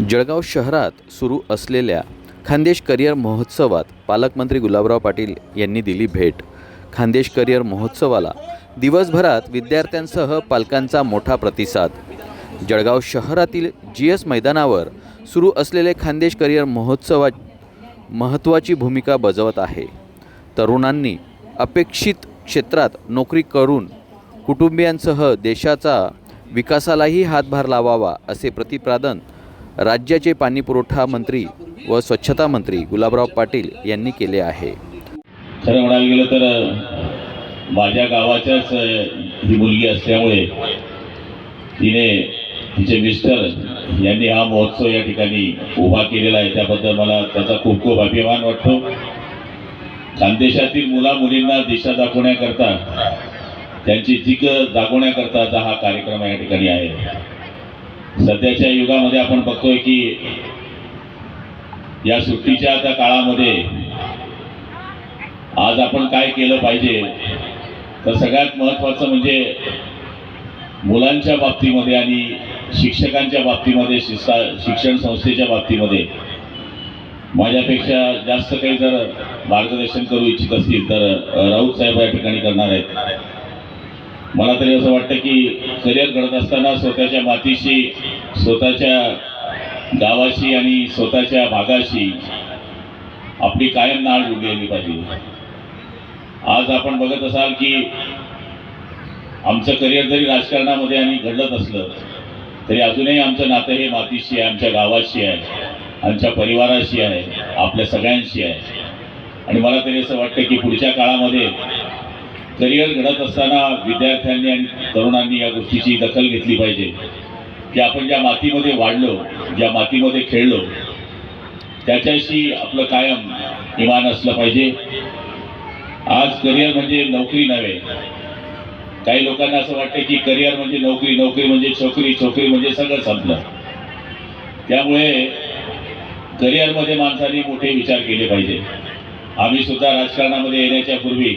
जळगाव शहरात सुरू असलेल्या खानदेश करिअर महोत्सवात पालकमंत्री गुलाबराव पाटील यांनी दिली भेट. खानदेश करिअर महोत्सवाला दिवसभरात विद्यार्थ्यांसह पालकांचा मोठा प्रतिसाद. जळगाव शहरातील जी एस मैदानावर सुरू असलेले खानदेश करिअर महोत्सवा महत्त्वाची भूमिका बजावत आहे. तरुणांनी अपेक्षित क्षेत्रात नोकरी करून कुटुंबियांसह देशाचा विकासालाही हातभार लावावा असे प्रतिपादन राज्याचे पाणीपुरवठा मंत्री व स्वच्छता मंत्री गुलाबराव पाटील यांनी केले आहे. खरं म्हणायला गेलं तर माझ्या गावाच्याच ही मुलगी असल्यामुळे तिने तिचे मिस्टर यांनी हा महोत्सव या ठिकाणी उभा केलेला आहे. त्याबद्दल मला त्याचा खूप खूप अभिमान वाटतो. खानदेशातील मुला मुलींना दिशा दाखवण्याकरता त्यांची जिक दाखवण्याकरताचा हा कार्यक्रम या ठिकाणी आहे. सध्याच्या युगामध्ये आपण बघतोय की या सुट्टीच्या त्या काळामध्ये आज आपण काय केलं पाहिजे तर सगळ्यात महत्त्वाचं म्हणजे मुलांच्या बाबतीमध्ये आणि शिक्षकांच्या बाबतीमध्ये शिस्ता शिक्षण संस्थेच्या बाबतीमध्ये. माझ्यापेक्षा जास्त काही जर मार्गदर्शन करू इच्छित असतील तर राऊत साहेब या ठिकाणी करणार आहेत. मला तरी असं वाटतं की करिअर घडत असताना स्वतःच्या मातीशी स्वतःच्या गावाशी आणि स्वतःच्या भागाशी आपली कायम नाळ जुळलेली पाहिजे. आज आपण बघत असाल की आमचं करिअर जरी राजकारणामध्ये आणि घडत असलं तरी अजूनही आमचं नातं हे मातीशी आहे आमच्या गावाशी आहे आमच्या परिवाराशी आहे आपल्या सगळ्यांशी आहे. आणि मला तरी असं वाटतं की पुढच्या काळामध्ये करिअर घडत असताना विद्यार्थ्यांनी आणि तरुणांनी या गोष्टीची दखल घेतली पाहिजे. की आपण ज्या मातीमध्ये वाढलो ज्या मातीमध्ये खेळलो त्याच्याशी आपलं कायम इमान असलं पाहिजे. आज करिअर म्हणजे नोकरी नव्हे. काही लोकांना असं वाटतं की करिअर म्हणजे नोकरी नोकरी म्हणजे छोकरी छोकरी म्हणजे सगळं संपलं. त्यामुळे करिअरमध्ये माणसाने मोठे विचार केले पाहिजे. आम्ही सुद्धा राजकारणामध्ये येण्याच्या पूर्वी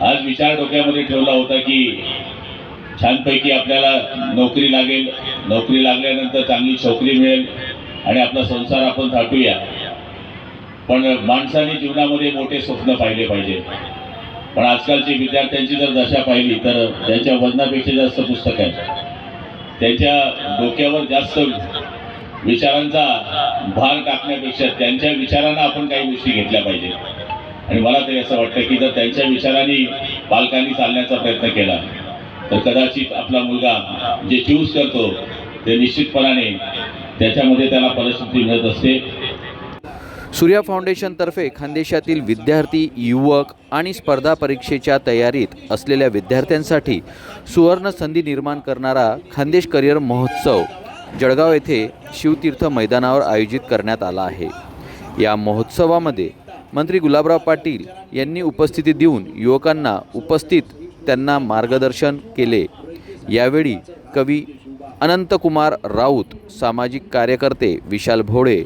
आज विचार डोक्यामध्ये ठेवला होता की छानपैकी आपल्याला नोकरी लागेल. नोकरी लागल्यानंतर चांगली छोकरी मिळेल आणि आपला संसार आपण थाटूया. पण माणसाने जीवनामध्ये मोठे स्वप्न पाहिले पाहिजे. पण आजकालची विद्यार्थ्यांची जर दशा पाहिली तर त्यांच्या वजनापेक्षा जास्त पुस्तक आहे त्यांच्या डोक्यावर जास्त विचारांचा भार टाकण्यापेक्षा त्यांच्या विचारांना आपण काही गोष्टी घेतल्या पाहिजे आणि मला तरी असं वाटतं की जर त्यांच्या विचारांनी पालकांनी चालण्याचा प्रयत्न केला तर कदाचित आपला मुलगा जे चूज करतो ते निश्चितपणाने त्याच्यामध्ये त्याला परिस्थिती मिळत असते. सूर्या फाउंडेशनतर्फे खानदेशातील विद्यार्थी युवक आणि स्पर्धा परीक्षेच्या तयारीत असलेल्या विद्यार्थ्यांसाठी सुवर्ण संधी निर्माण करणारा खानदेश करिअर महोत्सव जळगाव येथे शिवतीर्थ मैदानावर आयोजित करण्यात आला आहे. या महोत्सवामध्ये मंत्री गुलाबराव पाटील यांनी उपस्थिती देऊन युवकांना उपस्थित त्यांना मार्गदर्शन केले. यावेळी कवी अनंतकुमार राऊत सामाजिक कार्यकर्ते विशाल भोळे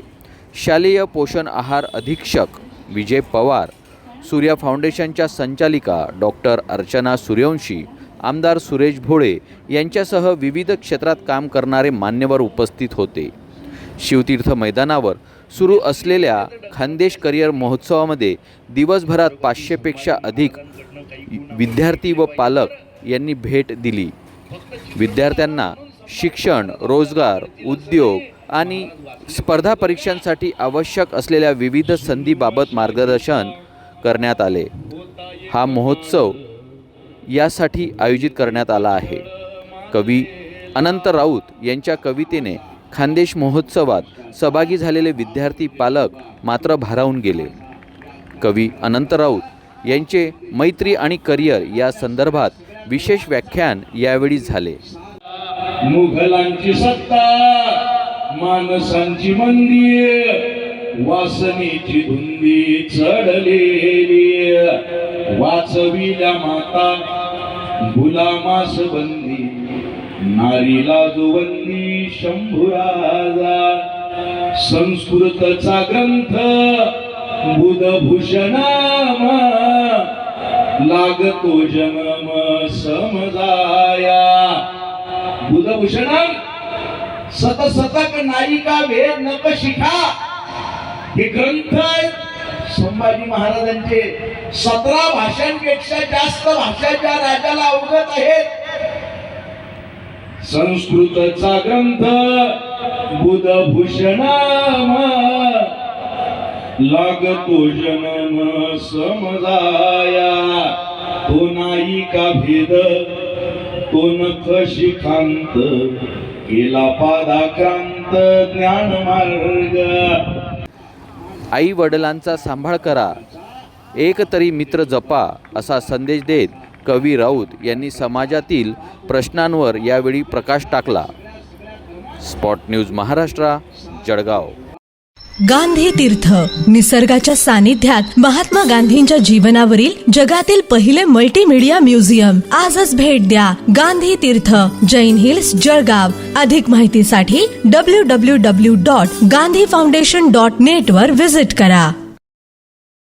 शालेय पोषण आहार अधीक्षक विजय पवार सूर्या फाउंडेशनच्या संचालिका डॉक्टर अर्चना सूर्यवंशी आमदार सुरेश भोळे यांच्यासह विविध क्षेत्रात काम करणारे मान्यवर उपस्थित होते. शिवतीर्थ मैदानावर सुरू असलेल्या खानदेश करिअर महोत्सवामध्ये दिवसभरात पाचशेपेक्षा अधिक विद्यार्थी व पालक यांनी भेट दिली. विद्यार्थ्यांना शिक्षण रोजगार उद्योग आणि स्पर्धा परीक्षांसाठी आवश्यक असलेल्या विविध संधीबाबत मार्गदर्शन करण्यात आले. हा महोत्सव यासाठी आयोजित करण्यात आला आहे. कवी अनंत राऊत यांच्या कवितेने खानदेश महोत्सवात सहभागी झालेले विद्यार्थी पालक मात्र भारावून गेले. कवी अनंत राऊत यांचे मैत्री आणि करिअर या संदर्भात विशेष व्याख्यान यावेळी झाले. मुघलांची सत्ता माणसांची मंदिर वासनेची धुंदी चढलेली. वाचविल्या माता गुलामास बंदी. नारीला जुवंदी शंभुराजा. संस्कृतचा ग्रंथ बुधभूषणामा. लागतो जन्म समजाया. बुधभूषण सत सतक नायिका वेद नक शिखा. हे ग्रंथ आहेत. संभाजी महाराजांचे सतरा भाषांपेक्षा जास्त भाषा ज्या राजाला अवगत आहेत. संस्कृतचा ग्रंथ बुधभूषणाम लागतो जनम समजाया तो नाही का भेद? तो नख शिखांत? केला पादाक्रांत ज्ञान मार्ग. आई वडिलांचा सांभाळ करा. एक तरी मित्र जपा असा संदेश देत कवी राऊत यांनी समाजातील प्रश्नांवर यावेळी प्रकाश टाकला. Spot news Maharashtra Jalgaon. Gandhi तीर्थ निसर्गाच्या सानिध्यात महात्मा गांधींच्या जीवनावरील जगातील पहिले मल्टीमीडिया म्युझियम आजच भेट द्या गांधी तीर्थ जैन हिल्स जळगाव. अधिक माहितीसाठी W W W dot Gandhi foundation dot net वर विजिट करा.